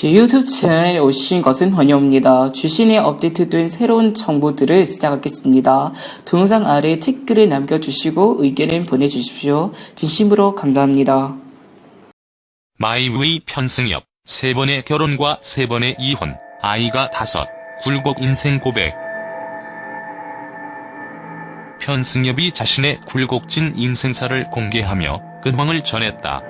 제 유튜브 채널에 오신 것은 환영합니다. 주신에 업데이트된 새로운 정보들을 시작하겠습니다. 동영상 아래 댓글을 남겨주시고 의견을 보내주십시오. 진심으로 감사합니다. 마이웨이 편승엽, 세 번의 결혼과 세 번의 이혼, 아이가 다섯, 굴곡 인생 고백. 편승엽이 자신의 굴곡진 인생사를 공개하며 근황을 전했다.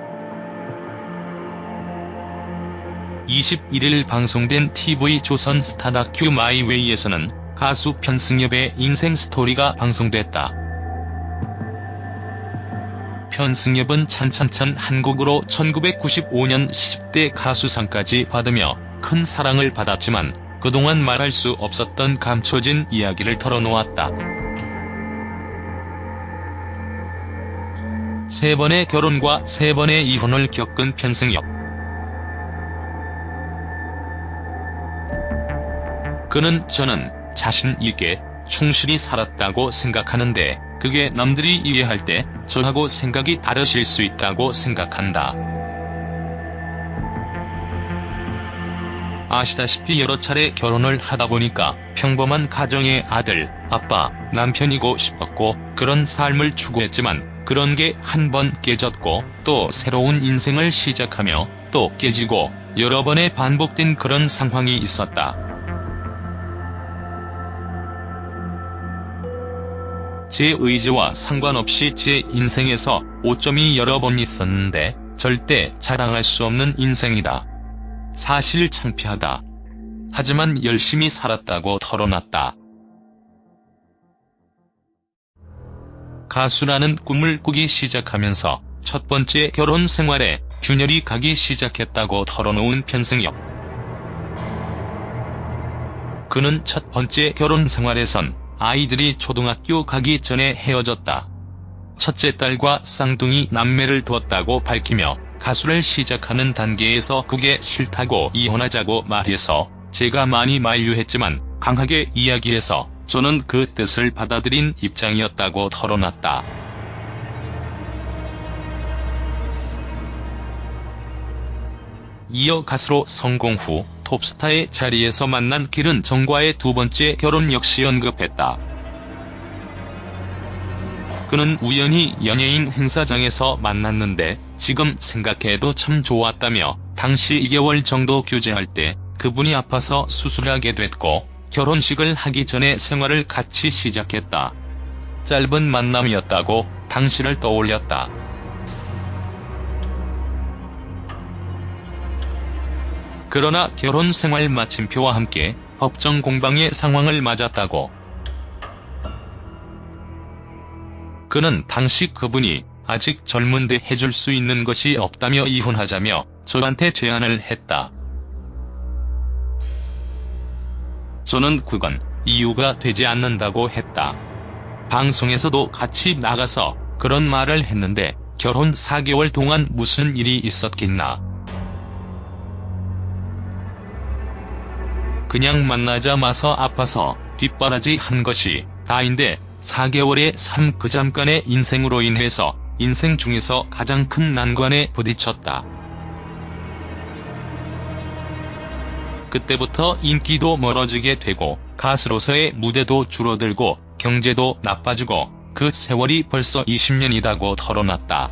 21일 방송된 TV 조선 스타 다큐 마이웨이에서는 가수 편승엽의 인생 스토리가 방송됐다. 편승엽은 찬찬찬 한국으로 1995년 10대 가수상까지 받으며 큰 사랑을 받았지만 그동안 말할 수 없었던 감춰진 이야기를 털어놓았다. 세 번의 결혼과 세 번의 이혼을 겪은 편승엽. 그는 저는 자신 있게 충실히 살았다고 생각하는데 그게 남들이 이해할 때 저하고 생각이 다르실 수 있다고 생각한다. 아시다시피 여러 차례 결혼을 하다 보니까 평범한 가정의 아들, 아빠, 남편이고 싶었고 그런 삶을 추구했지만 그런 게 한 번 깨졌고 또 새로운 인생을 시작하며 또 깨지고 여러 번의 반복된 그런 상황이 있었다. 제 의지와 상관없이 제 인생에서 오점이 여러 번 있었는데 절대 자랑할 수 없는 인생이다. 사실 창피하다. 하지만 열심히 살았다고 털어놨다. 가수라는 꿈을 꾸기 시작하면서 첫 번째 결혼 생활에 균열이 가기 시작했다고 털어놓은 편승엽. 그는 첫 번째 결혼 생활에선 아이들이 초등학교 가기 전에 헤어졌다. 첫째 딸과 쌍둥이 남매를 두었다고 밝히며 가수를 시작하는 단계에서 그게 싫다고 이혼하자고 말해서 제가 많이 만류했지만 강하게 이야기해서 저는 그 뜻을 받아들인 입장이었다고 털어놨다. 이어 가수로 성공 후 톱스타의 자리에서 만난 길은 정과의 두 번째 결혼 역시 언급했다. 그는 우연히 연예인 행사장에서 만났는데 지금 생각해도 참 좋았다며 당시 2개월 정도 교제할 때 그분이 아파서 수술하게 됐고 결혼식을 하기 전에 생활을 같이 시작했다. 짧은 만남이었다고 당시를 떠올렸다. 그러나 결혼 생활 마침표와 함께 법정 공방의 상황을 맞았다고. 그는 당시 그분이 아직 젊은데 해줄 수 있는 것이 없다며 이혼하자며 저한테 제안을 했다. 저는 그건 이유가 되지 않는다고 했다. 방송에서도 같이 나가서 그런 말을 했는데 결혼 4개월 동안 무슨 일이 있었겠나. 그냥 만나자 마서 아파서 뒷바라지 한 것이 다인데 4개월의 삶 그 잠깐의 인생으로 인해서 인생 중에서 가장 큰 난관에 부딪혔다. 그때부터 인기도 멀어지게 되고 가수로서의 무대도 줄어들고 경제도 나빠지고 그 세월이 벌써 20년이다고 털어놨다.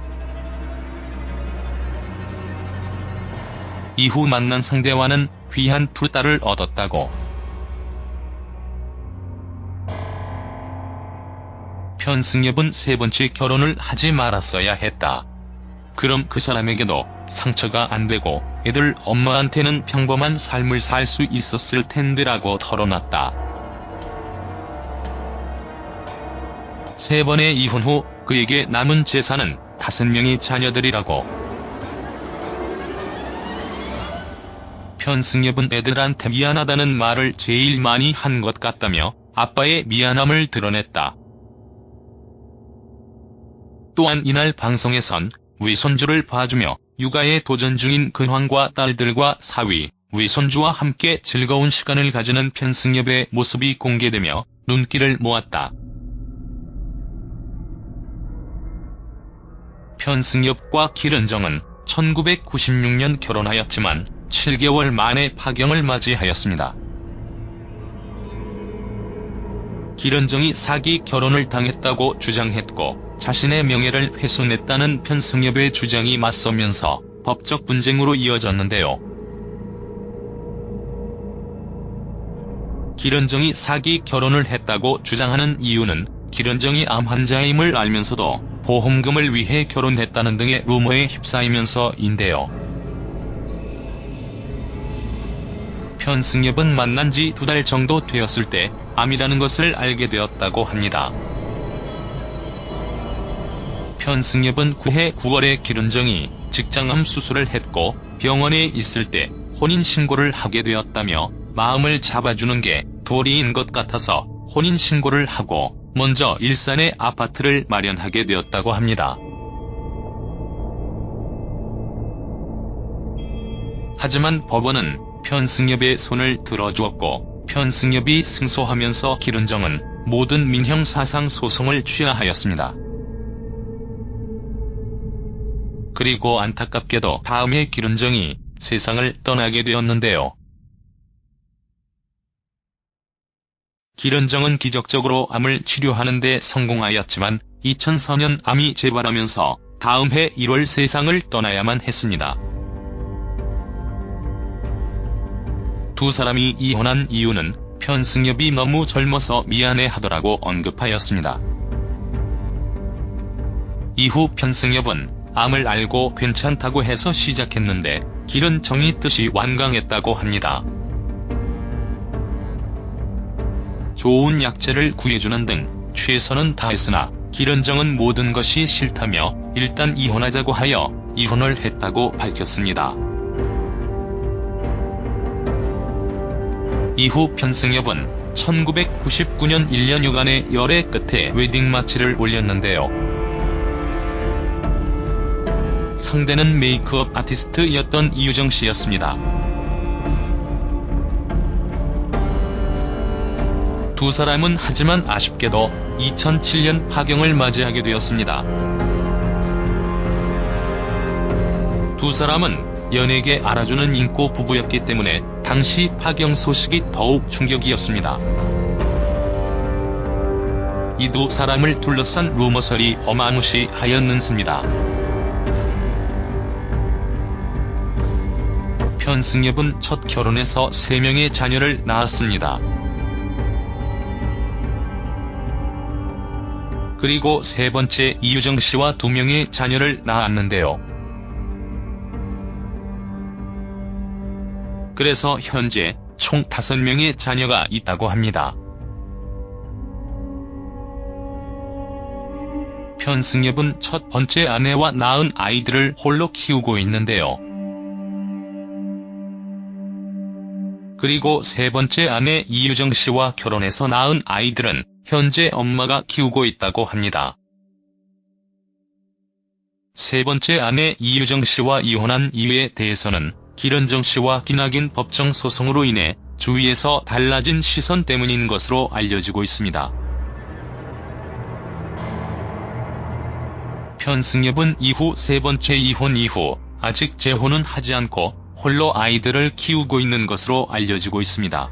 이후 만난 상대와는 귀한 두 딸을 얻었다고. 편승엽은 세 번째 결혼을 하지 말았어야 했다. 그럼 그 사람에게도 상처가 안 되고 애들 엄마한테는 평범한 삶을 살 수 있었을 텐데라고 털어놨다. 세 번의 이혼 후 그에게 남은 재산은 다섯 명의 자녀들이라고. 편승엽은 애들한테 미안하다는 말을 제일 많이 한 것 같다며 아빠의 미안함을 드러냈다. 또한 이날 방송에선 위손주를 봐주며 육아에 도전 중인 근황과 딸들과 사위, 위손주와 함께 즐거운 시간을 가지는 편승엽의 모습이 공개되며 눈길을 모았다. 편승엽과 길은정은 1996년 결혼하였지만 7개월 만에 파경을 맞이하였습니다. 기른정이 사기 결혼을 당했다고 주장했고 자신의 명예를 훼손했다는 편승엽의 주장이 맞서면서 법적 분쟁으로 이어졌는데요. 기른정이 사기 결혼을 했다고 주장하는 이유는 기른정이 암 환자임을 알면서도 보험금을 위해 결혼했다는 등의 루머에 휩싸이면서인데요. 편승엽은 만난 지 두 달 정도 되었을 때 암이라는 것을 알게 되었다고 합니다. 편승엽은 9해 9월에 기른정이 직장암 수술을 했고 병원에 있을 때 혼인신고를 하게 되었다며 마음을 잡아주는 게 도리인 것 같아서 혼인신고를 하고 먼저 일산에 아파트를 마련하게 되었다고 합니다. 하지만 법원은 편승엽의 손을 들어주었고 편승엽이 승소하면서 기른정은 모든 민형사상 소송을 취하하였습니다. 그리고 안타깝게도 다음해 기른정이 세상을 떠나게 되었는데요. 기른정은 기적적으로 암을 치료하는 데 성공하였지만 2004년 암이 재발하면서 다음 해 1월 세상을 떠나야만 했습니다. 두 사람이 이혼한 이유는 편승엽이 너무 젊어서 미안해 하더라고 언급하였습니다. 이후 편승엽은 암을 알고 괜찮다고 해서 시작했는데 길은 정이 뜻이 완강했다고 합니다. 좋은 약재를 구해주는 등 최선은 다했으나 기른정은 모든 것이 싫다며 일단 이혼하자고 하여 이혼을 했다고 밝혔습니다. 이후 편승엽은 1999년 1년여간의 열애 끝에 웨딩 마치를 올렸는데요. 상대는 메이크업 아티스트였던 이유정 씨였습니다. 두 사람은 하지만 아쉽게도 2007년 파경을 맞이하게 되었습니다. 두 사람은 연예계 알아주는 인고 부부였기 때문에 당시 파경 소식이 더욱 충격이었습니다. 이 두 사람을 둘러싼 루머설이 어마무시하였는습니다. 편승엽은 첫 결혼에서 3명의 자녀를 낳았습니다. 그리고 세 번째 이유정 씨와 두 명의 자녀를 낳았는데요. 그래서 현재 총 5명의 자녀가 있다고 합니다. 편승엽은 첫 번째 아내와 낳은 아이들을 홀로 키우고 있는데요. 그리고 세 번째 아내 이유정 씨와 결혼해서 낳은 아이들은 현재 엄마가 키우고 있다고 합니다. 세 번째 아내 이유정 씨와 이혼한 이유에 대해서는 기른정 씨와 기나긴 법정 소송으로 인해 주위에서 달라진 시선 때문인 것으로 알려지고 있습니다. 편승엽은 이후 세 번째 이혼 이후 아직 재혼은 하지 않고 홀로 아이들을 키우고 있는 것으로 알려지고 있습니다.